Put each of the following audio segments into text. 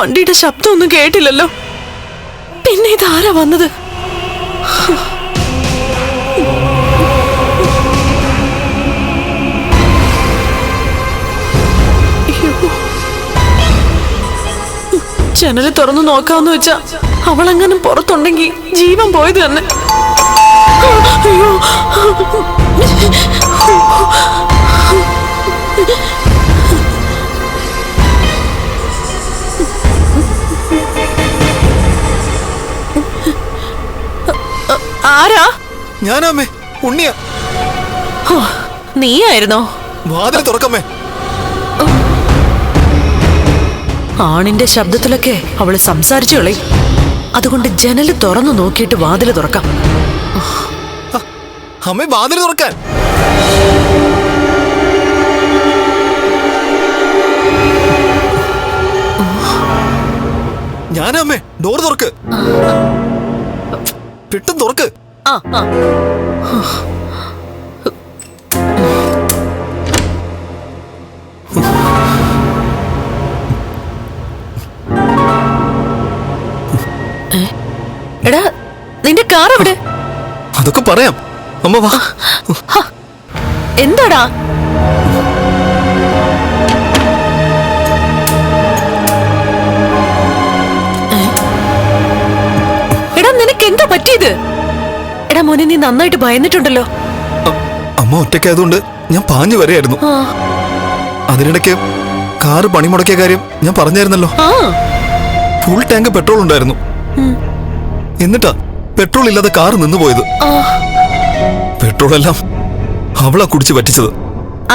വണ്ടിയുടെ ശബ്ദമൊന്നും കേട്ടില്ലല്ലോ. പിന്നെ ഇതാരാ വന്നത്. ജനൽ തുറന്നു നോക്കാന്ന് വെച്ചാ അവളെങ്ങാനും പുറത്തുണ്ടെങ്കി ജീവൻ പോയത് തന്നെ. അയ്യോ. ആരാ? ഞാനമ്മേ ഉണ്ണിയ. നീയായിരുന്നോ? വാതിൽ തുറക്കമ്മേ. ആണിന്റെ ശബ്ദത്തിലൊക്കെ അവൾ സംസാരിച്ചു കളി. അതുകൊണ്ട് ജനൽ തുറന്നു നോക്കിയിട്ട് വാതിൽ തുറക്കാം. അമ്മേ വാതിൽ തുറക്കാൻ. ഞാനമ്മേ ഡോർ തുറക്ക്. പെട്ടെന്ന് തുറക്ക്. ആ ആ. എടാ നിന്റെ കാർ എവിടെ? അതൊക്കെ പറയാം. അമ്മ വാ. എന്താടാ? എടാ മോനെ നീ നന്നായിട്ട് ഭയന്നിട്ടുണ്ടല്ലോ. അമ്മ ഒറ്റയ്ക്കായതുകൊണ്ട് ഞാൻ പാഞ്ഞു വരെയായിരുന്നു അതിനിടയ്ക്ക് കാറ് പണിമുടക്കിയ കാര്യം ഞാൻ പറഞ്ഞായിരുന്നല്ലോ. ഫുൾ ടാങ്ക് പെട്രോൾ ഉണ്ടായിരുന്നു. എന്നിട്ടാ പെട്രോൾ ഇല്ലാതെ കാറ് നിന്നു പോയത്. പെട്രോൾ എല്ലാം അവളാ കുടിച്ച് പറ്റിച്ചത്.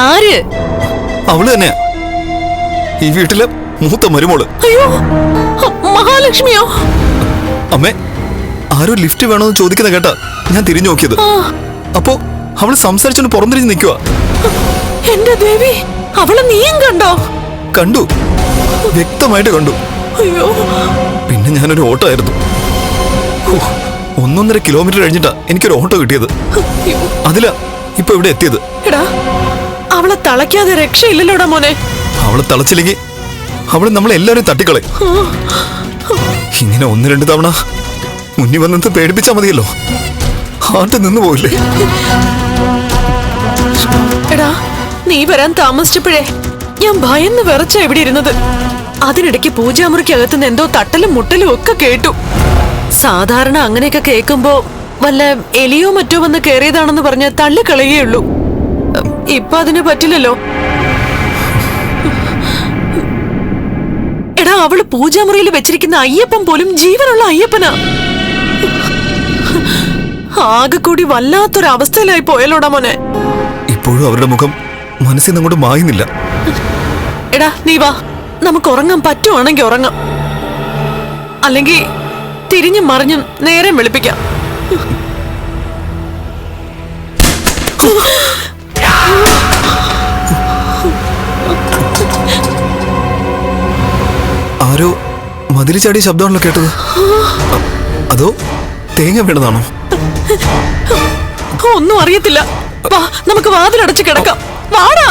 ആര്? അവൾ തന്നെ ഈ വീട്ടിലെ മൂത്ത മരുമോൾ. അയ്യോ മഹാലക്ഷ്മിയോ? അമ്മേ ആരോ ലിഫ്റ്റ് വേണോ എന്ന് ചോദിക്കുന്ന കേട്ടാ ഞാൻ തിരിഞ്ഞു നോക്കിയത്. അപ്പോ അവൾ സംസാരിച്ചോണ്ട് പുറംതിരിഞ്ഞ് നിൽക്കുക എന്റെ ദേവി അവളെ നീയും കണ്ടോ? കണ്ടു. വ്യക്തമായിട്ട് കണ്ടു. അയ്യോ. പിന്നെ ഞാനൊരു ഓട്ടോ ആയിരുന്നു ഒന്നൊന്നര കിലോമീറ്റർ കഴിഞ്ഞിട്ടാ എനിക്കൊരു ഓട്ടോ കിട്ടിയത്. അതില അതിലാ ഇപ്പൊ ഇവിടെ എത്തിയത്. എടാ അവളെ തളയ്ക്കാതെ രക്ഷയില്ലല്ലോടാ മോനെ. അവളെ തളച്ചില്ലെങ്കിൽ അവൾ നമ്മളെല്ലാരും തട്ടിക്കളെ ഇങ്ങനെ ഒന്ന് രണ്ട് തവണ മുന്നിൽ വന്നത് പേടിപ്പിച്ചാ മതിയല്ലോ. ഹാർട്ട് നിന്ന് പോയില്ലേ? എടാ നീ വരാൻ താമസിച്ചപ്പോഴേ ഞാൻ ഭയന്ന് വിറച്ച എവിടെ ഇരുന്നത്. അതിനിടയ്ക്ക് പൂജാമുറിക്കകത്തുനിന്ന് എന്തോ തട്ടലും മുട്ടലും ഒക്കെ കേട്ടു. സാധാരണ അങ്ങനെയൊക്കെ കേൾക്കുമ്പോ വല്ല എലിയോ മറ്റോ വന്ന് കയറിയതാണെന്ന് പറഞ്ഞ് തള്ളിക്കളയുള്ളൂ ഇപ്പൊ അതിന് പറ്റില്ലല്ലോ. എടാ അവൾ പൂജാമുറിയിൽ വെച്ചിരിക്കുന്ന അയ്യപ്പൻ പോലും ജീവനുള്ള അയ്യപ്പനാ. ആകെ കൂടി വല്ലാത്തൊരവസ്ഥയിലായി പോയല്ലോടാ മോനെ. ഇപ്പോഴും അവരുടെ മുഖം മനസ്സിൽ നിന്ന് മായുന്നില്ല. എടാ നീ വാ. നമുക്ക് ഉറങ്ങാൻ പറ്റുവാണെങ്കിൽ ഉറങ്ങാം. അല്ലെങ്കിൽ തിരിഞ്ഞും മറിഞ്ഞും നേരം വെളുപ്പിക്കാം. ആരോ മതിലി ചാടിയ ശബ്ദമാണല്ലോ കേട്ടത്. അതോ തേങ്ങ വീണതാണോ? ഒന്നും അറിയത്തില്ല. വാ നമുക്ക് വാതിലടച്ച് കിടക്കാം. വാടാ.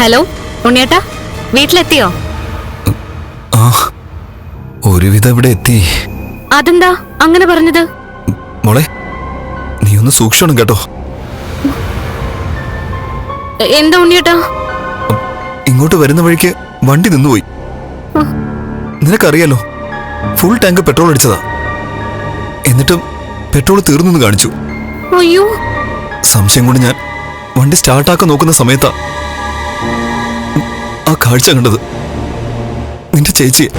ഹലോ ഉണ്ണിയേട്ടാ വീട്ടിലെത്തിയോ? ആ ഒരുവിധം ഇവിടെ എത്തി. അതെന്താ അങ്ങനെ പറഞ്ഞത്? മോളെ നീ ഒന്ന് സൂക്ഷിക്കണം കേട്ടോ. എന്താ ഉണ്ണിയേട്ടാ? ഇങ്ങോട്ട് വരുന്ന വഴിക്ക് വണ്ടി നിന്നുപോയി. നിനക്കറിയാലോ ഫുൾ ടാങ്ക് പെട്രോൾ അടിച്ചതാ. എന്നിട്ടും പെട്രോൾ തീർന്നു കാണിച്ചു. അയ്യോ. സംശയം കൊണ്ട് ഞാൻ വണ്ടി സ്റ്റാർട്ടാക്കാൻ നോക്കുന്ന സമയത്താ ആ കാഴ്ച കണ്ടത്. നിന്റെ ചേച്ചി